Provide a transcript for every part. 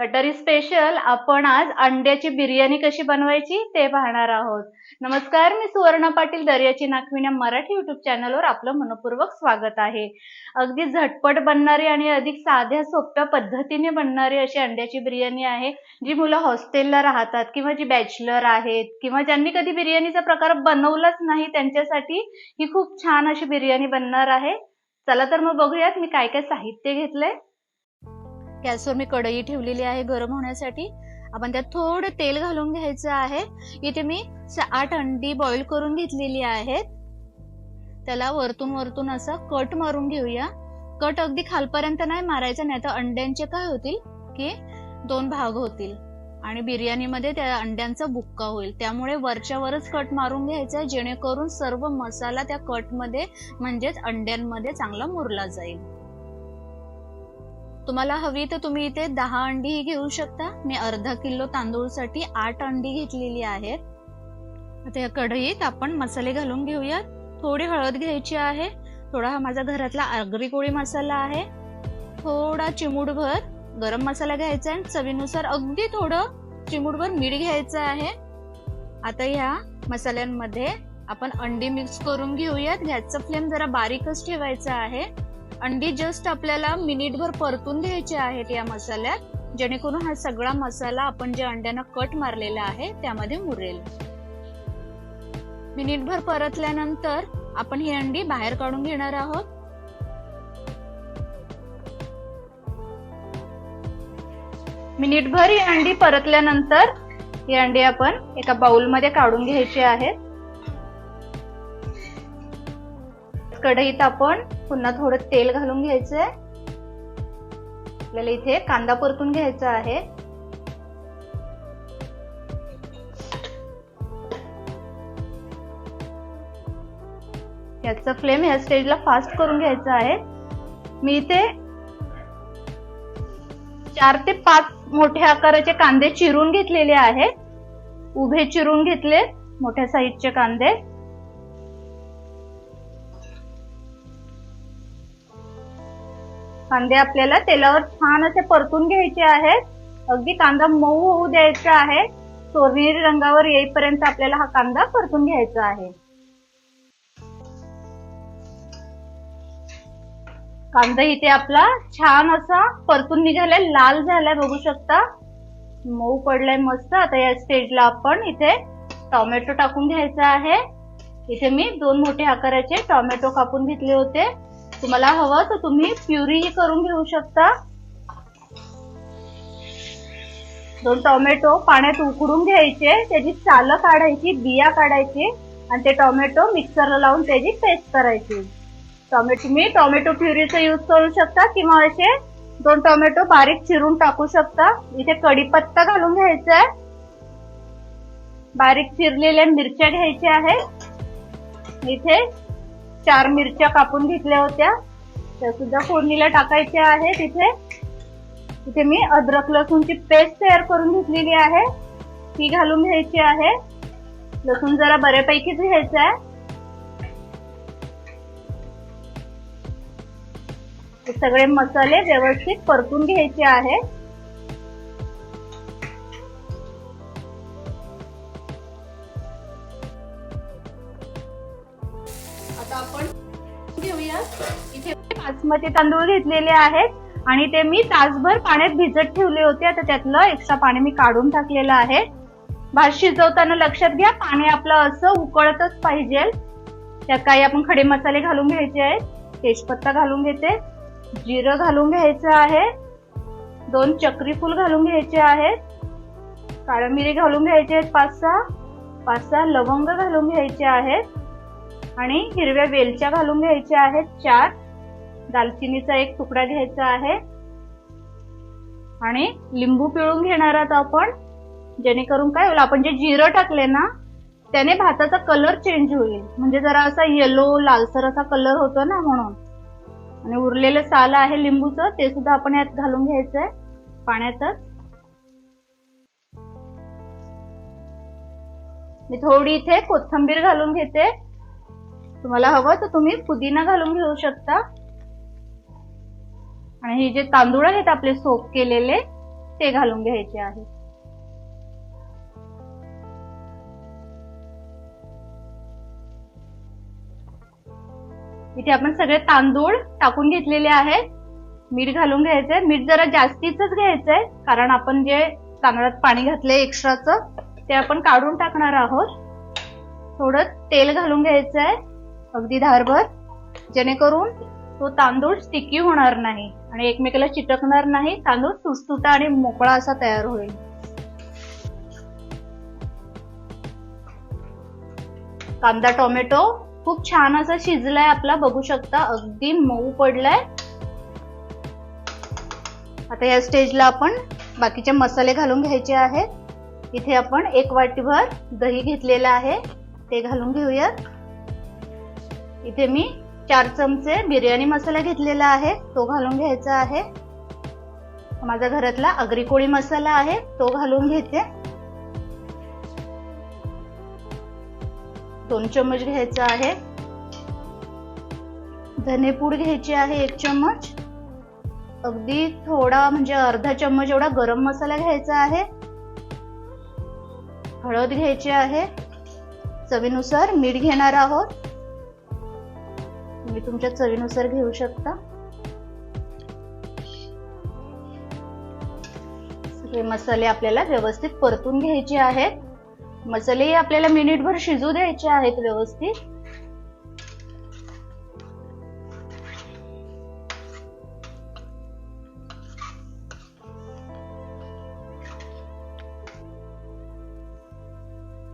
गटरी special आपण आज अंड्याची बिर्याणी कशी बनवायची ते पाहणार आहोत. नमस्कार मी सुवर्ण पाटील दर्याची नाखविण्या मराठी युट्यूब चॅनलवर आपलं मनपूर्वक स्वागत आहे. अगदी झटपट बनणारी आणि अधिक साध्या सोप्या पद्धतीने बनणारी अशी अंड्याची बिर्याणी आहे जी मुलं हॉस्टेलला राहतात किंवा जी बॅचलर आहेत किंवा ज्यांनी कधी बिर्याणीचा प्रकार बनवलाच नाही त्यांच्यासाठी ही खूप छान अशी बिर्याणी बनणार आहे. चला तर मग बघूयात मी काय काय साहित्य घेतलंय. गॅसवर मी कढई ठेवलेली आहे गरम होण्यासाठी. आपण त्यात थोडं तेल घालून घ्यायचं आहे. इथे मी आठ अंडी बॉईल करून घेतलेली आहेत. त्याला वरतून वरतून असं कट मारून घेऊया. कट अगदी खालपर्यंत नाही मारायचा नाही तर अंड्यांचे काय होतील? की दोन भाग होतील. आणि बिर्याणीमध्ये त्या अंड्यांचा बुक्का होईल. त्यामुळे वरच्या वरच कट मारून घ्यायचा जेणेकरून सर्व मसाला त्या कटमध्ये म्हणजेच अंड्यांमध्ये चांगला मुरला जाईल. तुम्हाला हवी तर तुम्ही इथे दहा अंडीही घेऊ शकता. मी अर्धा किलो तांदूळसाठी आठ अंडी घेतलेली आहेत. आता या कढईत आपण मसाले घालून घेऊयात. थोडी हळद घ्यायची आहे. थोडा हा माझा घरातला आगरी कोळी मसाला आहे. थोडा चिमूटभर गरम मसाला घ्यायचा आहे. चवीनुसार अगदी थोडं चिमूटभर मीठ घ्यायचं आहे. आता ह्या मसाल्यांमध्ये आपण अंडी मिक्स करून घेऊयात. गॅसचा फ्लेम जरा बारीकच ठेवायचा आहे. अंडी जस्ट आपल्याला मिनिटभर परतून घ्यायचे आहेत या मसाल्यात जेणेकरून हा सगळा मसाला आपण जे अंड्यांना कट मारलेला आहे त्यामध्ये मुरेल. मिनिटभर परतल्यानंतर आपण ही अंडी बाहेर काढून घेणार आहोत. मिनिटभर ही अंडी परतल्यानंतर ही अंडी आपण एका बाउलमध्ये काढून घ्यायची आहेत. कढईत आपण पुन्हा थोडं तेल घालून घ्यायचंय. आपल्याला इथे कांदा परतून घ्यायचा आहे. याचा फ्लेम ह्या स्टेजला फास्ट करून घ्यायचा आहे. मी इथे चार ते पाच मोठ्या आकाराचे कांदे चिरून घेतलेले आहेत. उभे चिरून घेतले मोठ्या साईजचे कांदे. कांदे आपल्याला तेलावर छान असे परतून घ्यायचे आहेत. अगदी कांदा मऊ होऊ द्यायचा आहे. सोनेरी रंगावर येईपर्यंत आपल्याला हा कांदा परतून घ्यायचा आहे. कांदा इथे आपला छान असा परतून निघालाय लाल झालाय बघू शकता. मऊ पडलाय मस्त. आता या स्टेजला आपण इथे टोमॅटो टाकून घ्यायचा आहे. इथे मी दोन मोठे आकाराचे टोमॅटो कापून घेतले होते. तुम्हाला हवं तर तुम्ही प्युरीही करून घेऊ शकता. दोन टोमॅटो पाण्यात उकडून घ्यायचे त्याची सालं काढायची बिया काढायची आणि ते टोमॅटो मिक्सरला लावून त्याची पेस्ट करायची. टोमॅटो मी टोमॅटो प्युरीचा यूज करू शकता किंवा असे दोन टोमॅटो बारीक चिरून टाकू शकता. इथे कढीपत्ता घालून घ्यायचा आहे. बारीक चिरलेल्या मिरच्या घ्यायच्या आहेत. इथे चार मिरच्या कापून घेतल्या होत्या. त्या सुद्धा फोडणीला टाकायच्या आहे तिथे तिथे मी अद्रक लसूणची पेस्ट तयार करून घेतलेली आहे. ती घालून घ्यायची आहे. लसूण जरा बऱ्यापैकीच घ्यायचं आहे. सगळे मसाले व्यवस्थित परतून घ्यायचे आहेत. इथे बासमती तांदूळ घेतलेले आहेत आणि ते मी तासभर पाण्यात भिजत ठेवले होते. आता त्यातलं एक्स्ट्रा पाणी मी काढून टाकलेलं आहे. भात शिजवताना लक्षात घ्या पाणी आपलं असं उकळतच पाहिजे. त्यात काही आपण खडे मसाले घालून घ्यायचे आहेत. तेजपत्ता घालून घेते. जिरं घालून घ्यायचं आहे. दोन चक्रीफूल घालून घ्यायचे आहेत. काळ्या मिरी घालून घ्यायचे आहेत पाच सहा. पाच सहा लवंग घालून घ्यायचे आहेत. आणि हिरव्या वेलच्या घालून घ्यायच्या आहेत चार. दालचिनीचा एक तुकडा घ्यायचा आहे. आणि लिंबू पिळून घेणार आहोत आपण. जेणेकरून काय होईल आपण जे जिरं टाकले ना त्याने भाताचा कलर चेंज होईल. म्हणजे जरा असा येलो लालसर असा कलर होतो ना म्हणून. आणि उरलेलं साल आहे लिंबूचं ते सुद्धा आपण यात घालून घ्यायचंय पाण्यातच. मी थोडी इथे कोथिंबीर घालून घेते. तुम्हाला हवं तर तुम्ही पुदिना घालून घेऊ शकता. आणि हे जे तांदूळ आहेत आपले सोप केलेले ते घालून घ्यायचे आहे. इथे आपण सगळे तांदूळ टाकून घेतलेले आहेत. मीठ घालून घ्यायचंय. मीठ जरा जास्तीच घ्यायचंय कारण आपण जे तांदळात पाणी घातलंय एक्स्ट्राचं ते आपण काढून टाकणार आहोत. थोडं तेल घालून घ्यायचंय. अगदी धारभर. जेणेकरून तो तांदूळ स्टिकी होणार नाही आणि एकमेकाला चिटकणार नाही. तांदूळ सुटसुटा आणि मोकळा असा तयार होईल. कांदा टोमॅटो खूप छान असा शिजलाय आपला. बघू शकता अगदी मऊ पडलाय. आता या स्टेजला आपण बाकीचे मसाले घालून घ्यायचे आहेत. इथे आपण एक वाटीभर दही घेतलेलं आहे. ते घालून घेऊयात. इथे मी चार चमचे बिर्याणी मसाला घेतलेला आहे तो घालून घ्यायचा आहे. माझा घरातला अग्री कोळी मसाला आहे तो घालून घेते. दोन चम्मच घ्यायचा आहे. धनेपूड घ्यायची आहे एक चम्मच. अगदी थोडा म्हणजे अर्धा चम्मच एवढा गरम मसाला घ्यायचा आहे. हळद घ्यायची आहे. चवीनुसार मीठ घेणार आहोत. तुम्ही तुमच्या चवीनुसार घेऊ शकता. सगळे मसाले आपल्याला व्यवस्थित परतून घ्यायचे आहेत. मसाले आपल्याला मिनिटभर शिजू द्यायचे आहेत व्यवस्थित.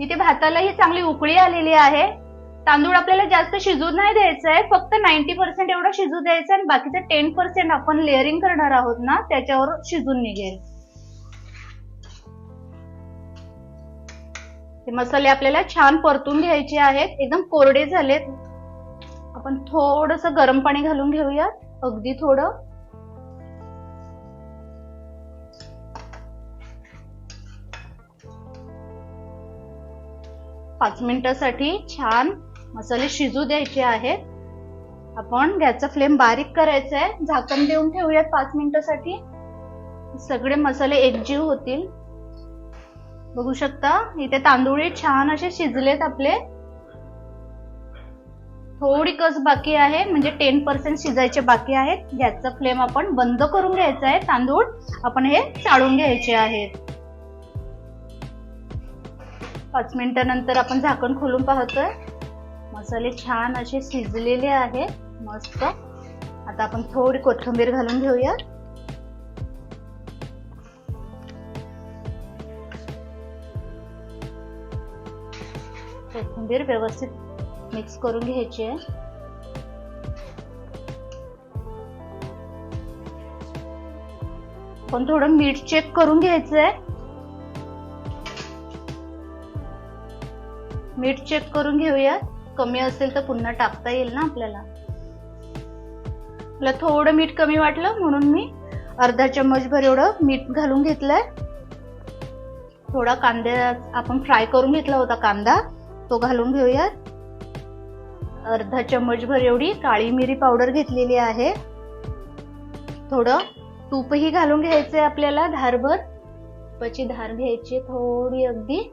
इथे भातालाही चांगली उकळी आलेली आहे. तांदूळ आपल्याला जास्त शिजू नाही द्यायचं आहे फक्त नाईन्टी पर्सेंट एवढं शिजू द्यायचं आणि बाकीचं टेन पर्सेंट आपण लेअरिंग करणार आहोत ना त्याच्यावर शिजून निघेल. मसाले आपल्याला छान परतून घ्यायचे आहेत एकदम कोरडे झालेत. आपण थोडस गरम पाणी घालून घेऊयात अगदी थोडं. पाच मिनिटासाठी छान मसाले शिजू द्यायचे आहेत. आपण गॅसचा फ्लेम बारीक करायचा आहे झाकण देऊन ठेवूयात पाच मिनिटासाठी. सगळे मसाले एकजीव होतील. बघू शकता इथे तांदूळ छान असे शिजलेत आपले. थोडी कस बाकी आहे म्हणजे टेन पर्सेंट शिजायचे बाकी आहेत. गॅसचा फ्लेम आपण बंद करून घ्यायचा आहे. तांदूळ आपण हे चाळून घ्यायचे आहेत. पाच मिनिटानंतर आपण झाकण खोलून पाहतोय. मसाले छान असे शिजलेले आहेत मस्त. आता आपण थोडी कोथिंबीर घालून घेऊया कोथिंबीर व्यवस्थित मिक्स करून घ्यायची आहे. पण थोडं मीठ चेक करून घ्यायचं आहे. मीठ चेक करून घेऊयात. कमी असेल तर पुन्हा टाकता येईल ना आपल्याला? मला थोडं मीठ कमी वाटलं म्हणून मी अर्धा चम्मच भर एवढं मीठ घालून घेतलंय. थोडा कांद्या आपण फ्राय करून घेतला होता कांदा तो घालून घेऊया अर्धा चम्मच भर एवढी काळी मिरी पावडर घेतलेली आहे. थोडं तूपही घालून घ्यायचंय आपल्याला धारभर. तुपाची धार घ्यायची थोडी अगदी.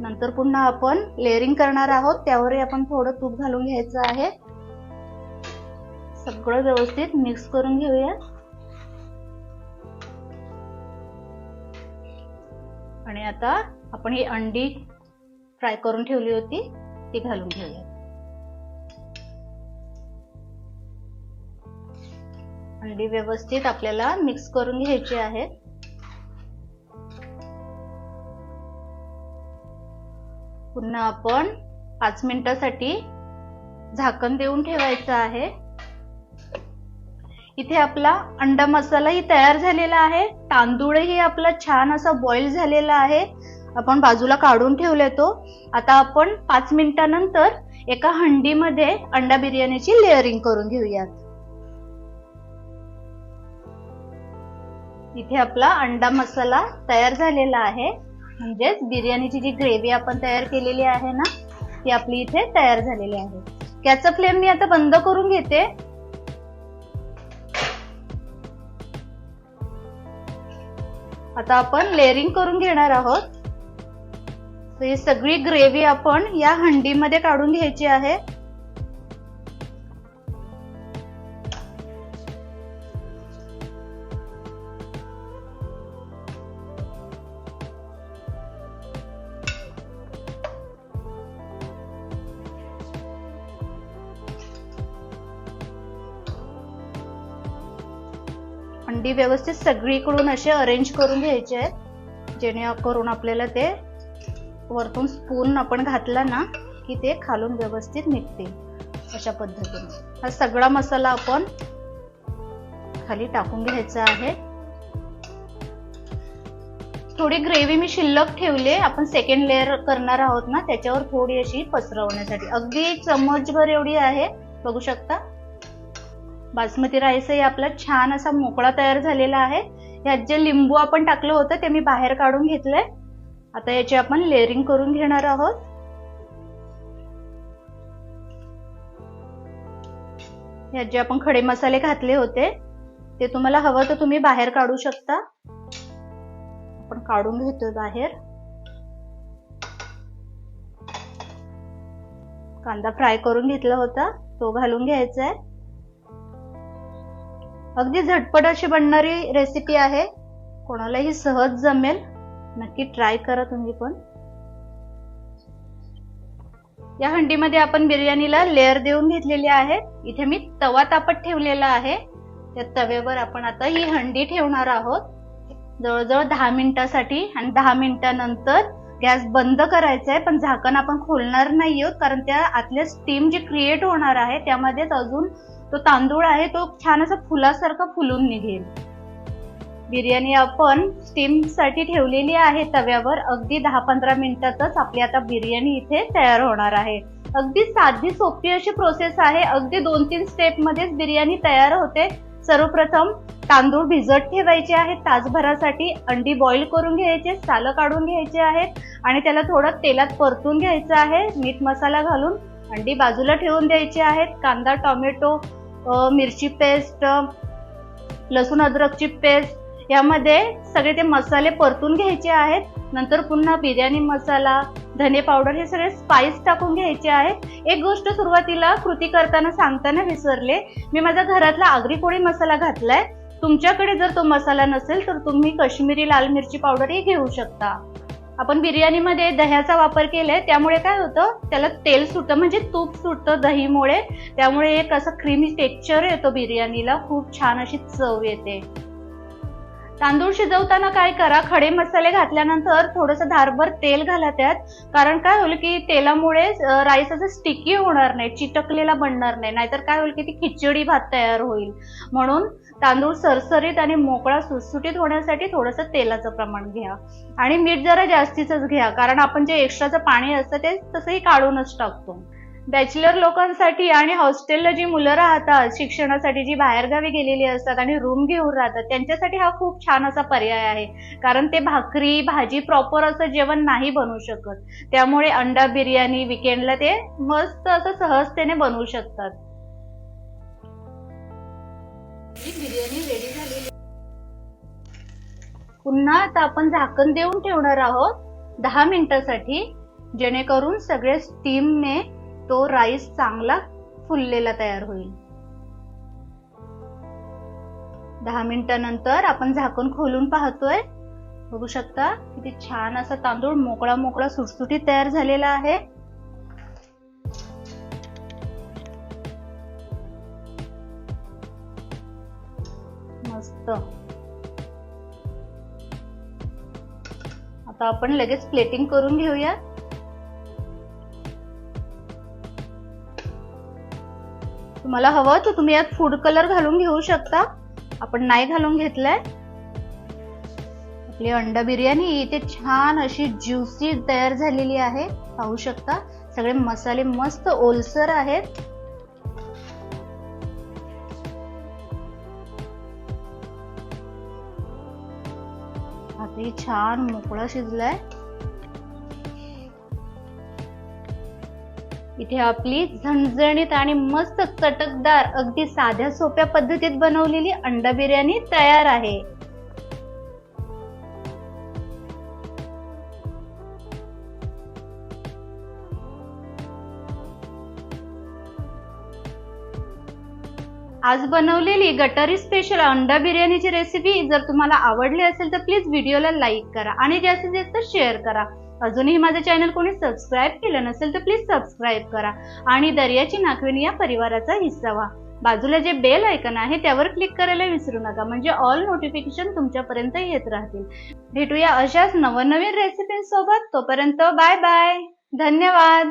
नंतर पुन्हा आपण लेअरिंग करणार आहोत. त्यावरही आपण थोडं तूप घालून घ्यायचं आहे. सगळं व्यवस्थित मिक्स करून घेऊया. आणि आता आपण ही अंडी फ्राय करून ठेवली होती ती घालून घेऊया. अंडी व्यवस्थित आपल्याला मिक्स करून घ्यायची आहेत. पुन्हा आपण पाच मिनिटासाठी झाकण देऊन ठेवायचं आहे. इथे आपला अंडा मसालाही तयार झालेला आहे. तांदूळही आपला छान असा बॉईल झालेला आहे. आपण बाजूला काढून ठेवले तो. आता आपण पाच मिनिटानंतर एका हंडीमध्ये अंडा बिर्याणीची लेअरिंग करून घेऊयात. इथे आपला अंडा मसाला तयार झालेला आहे. म्हणजेच बिर्याणीची जी ग्रेव्ही आपण तयार केलेली आहे ना ती आपली इथे तयार झालेली आहे. गॅसचा फ्लेम मी आता बंद करून घेते. आता आपण लेअरिंग करून घेणार आहोत. तर ही सगळी ग्रेव्ही आपण या हंडीमध्ये काढून घ्यायची आहे. अंडी व्यवस्थित सगळीकडून असे अरेंज करून घ्यायचे आहेत. जेणेकरून आपल्याला ते वरतून स्पून आपण घातला ना की ते खालून व्यवस्थित निघते. अशा पद्धतीने. हा सगळा मसाला आपण खाली टाकून घ्यायचा आहे. थोडी ग्रेव्ही मी शिल्लक ठेवले आपण सेकंड लेअर करणार आहोत ना त्याच्यावर थोडी अशी पसरवण्यासाठी. अगदी चमचभर एवढी आहे. बघू शकता? बासमती राईसही आपला छान असा मोकळा तयार झालेला आहे. ह्यात जे लिंबू आपण टाकलं होतं ते मी बाहेर काढून घेतलंय. आता याची आपण लेअरिंग करून घेणार आहोत. ह्यात जे आपण खडे मसाले घातले होते ते तुम्हाला हवं तर तुम्ही बाहेर काढू शकता. आपण काढून घेतोय बाहेर. कांदा फ्राय करून घेतला होता तो घालून घ्यायचा आहे अगदी झटपट अशी बनणारी रेसिपी आहे. कोणालाही सहज जमेल. नक्की ट्राय करा तुम्ही पण. या हंडीमध्ये आपण बिर्याणीला लेअर देऊन घेतलेली आहे. इथे मी तवा तापत ठेवलेला आहे. त्या तव्यावर आपण आता ही हंडी ठेवणार आहोत. जवळजवळ दहा मिनिटासाठी आणि दहा मिनिटानंतर गॅस बंद करायचा आहे. पण झाकण आपण खोलणार नाही आहोत कारण त्या आतल्या स्टीम जी क्रिएट होणार आहे त्यामध्येच अजून तो तांदूळ आहे तो छान असा फुलासारखा फुलून निघेल. बिर्याणी आपण स्टीमसाठी ठेवलेली आहे तव्यावर. अगदी दहा पंधरा मिनिटातच आपली आता बिर्याणी इथे तयार होणार आहे. अगदी साधी सोपी अशी प्रोसेस आहे. अगदी दोन तीन स्टेप मध्येच बिर्याणी तयार होते. सर्वप्रथम तांदूळ भिजत ठेवायचे आहेत तासभरासाठी. अंडी बॉईल करून घ्यायचे सालं काढून घ्यायचे आहेत. आणि त्याला थोडं तेलात परतून घ्यायचं आहे. मीठ मसाला घालून अंडी बाजूला ठेवून द्यायची आहेत. कांदा टोमॅटो मिरची पेस्ट लसूण अद्रकची पेस्ट. यामध्ये सगळे ते मसाले परतून घ्यायचे आहेत. नंतर पुन्हा बिर्याणी मसाला धने पावडर हे सगळे स्पाइस टाकून घ्यायचे आहेत. एक गोष्ट सुरुवातीला कृती करताना सांगताना विसरले. मी माझ्या घरातला आगरी कोळी मसाला घातलाय. तुमच्याकडे जर तो मसाला नसेल तर तुम्ही कश्मीरी लाल मिरची पावडरही घेऊ शकता. आपण बिर्याणीमध्ये दह्याचा वापर केलाय त्यामुळे काय होतं त्याला तेल सुटतं म्हणजे तूप सुटतं दहीमुळे त्यामुळे एक असं क्रीमी टेक्स्चर येतो बिर्याणीला खूप छान अशी चव येते. तांदूळ शिजवताना काय करा खडे मसाले घातल्यानंतर थोडस धारभर तेल घाला त्यात कारण काय होईल की तेलामुळे राईस असं स्टिकी होणार नाही चिटकलेला बनणार नाही नाहीतर काय होईल की ती खिचडी भात तयार होईल. म्हणून तांदूळ सरसरीत आणि मोकळा सुटसुटीत होण्यासाठी थोडंसं तेलाचं प्रमाण घ्या. आणि मीठ जरा जास्तीच घ्या कारण आपण जे एक्स्ट्राचं पाणी असतं ते तसंही काढूनच टाकतो. बॅचलर लोकांसाठी आणि हॉस्टेलला जी मुलं राहतात शिक्षणासाठी जी बाहेरगावी गेलेली असतात आणि रूम घेऊन राहतात त्यांच्यासाठी हा खूप छान असा पर्याय आहे. कारण ते भाकरी भाजी प्रॉपर असं जेवण नाही बनवू शकत. त्यामुळे अंडा बिर्याणी विकेंडला ते मस्त असं सहजतेने बनवू शकतात. बिर्याणी रेडी झालेली. पुन्हा आता आपण झाकण देऊन ठेवणार आहोत दहा मिनिटासाठी जेणेकरून सगळे स्टीमने तो राईस चांगला फुललेला तयार होईल. दहा मिनिटानंतर आपण झाकण खोलून पाहतोय. बघू शकता किती छान असा तांदूळ मोकळा मोकळा सुटसुटीत तयार झालेला आहे. असतं आता आपण लगेच प्लेटिंग करून घेऊया. तुम्हाला हवं तर तुम्ही यात फूड कलर घालून घेऊ शकता. आपण नाही घालून घेतलंय. आपली अंडा बिर्याणी इथे छान अशी ज्युसी तयार झालेली आहे. पाहू शकता. सगळे मसाले मस्त ओलसर आहेत. छान मोकळा शिजलाय. इथे आपली झणझणीत आणि मस्त चटकदार अगदी साध्या सोप्या पद्धतीत बनवलेली अंडा बिर्याणी तयार आहे. आज बनवलेली गटारी स्पेशल अंडा बिर्याणीची रेसिपी जर तुम्हाला आवडली असेल तर प्लीज व्हिडिओला लाईक करा आणि जास्तीत जास्त शेअर करा. अजूनही माझं चॅनल कोणी सबस्क्राईब केलं नसेल तर प्लीज सबस्क्राईब करा आणि दर्याची नाखविणी या परिवाराचा हिस्सा व्हा. बाजूला जे बेल आयकन आहे त्यावर क्लिक करायला विसरू नका म्हणजे ऑल नोटिफिकेशन तुमच्यापर्यंत येत राहतील. भेटूया अशाच नवनवीन रेसिपींसोबत तोपर्यंत बाय बाय धन्यवाद.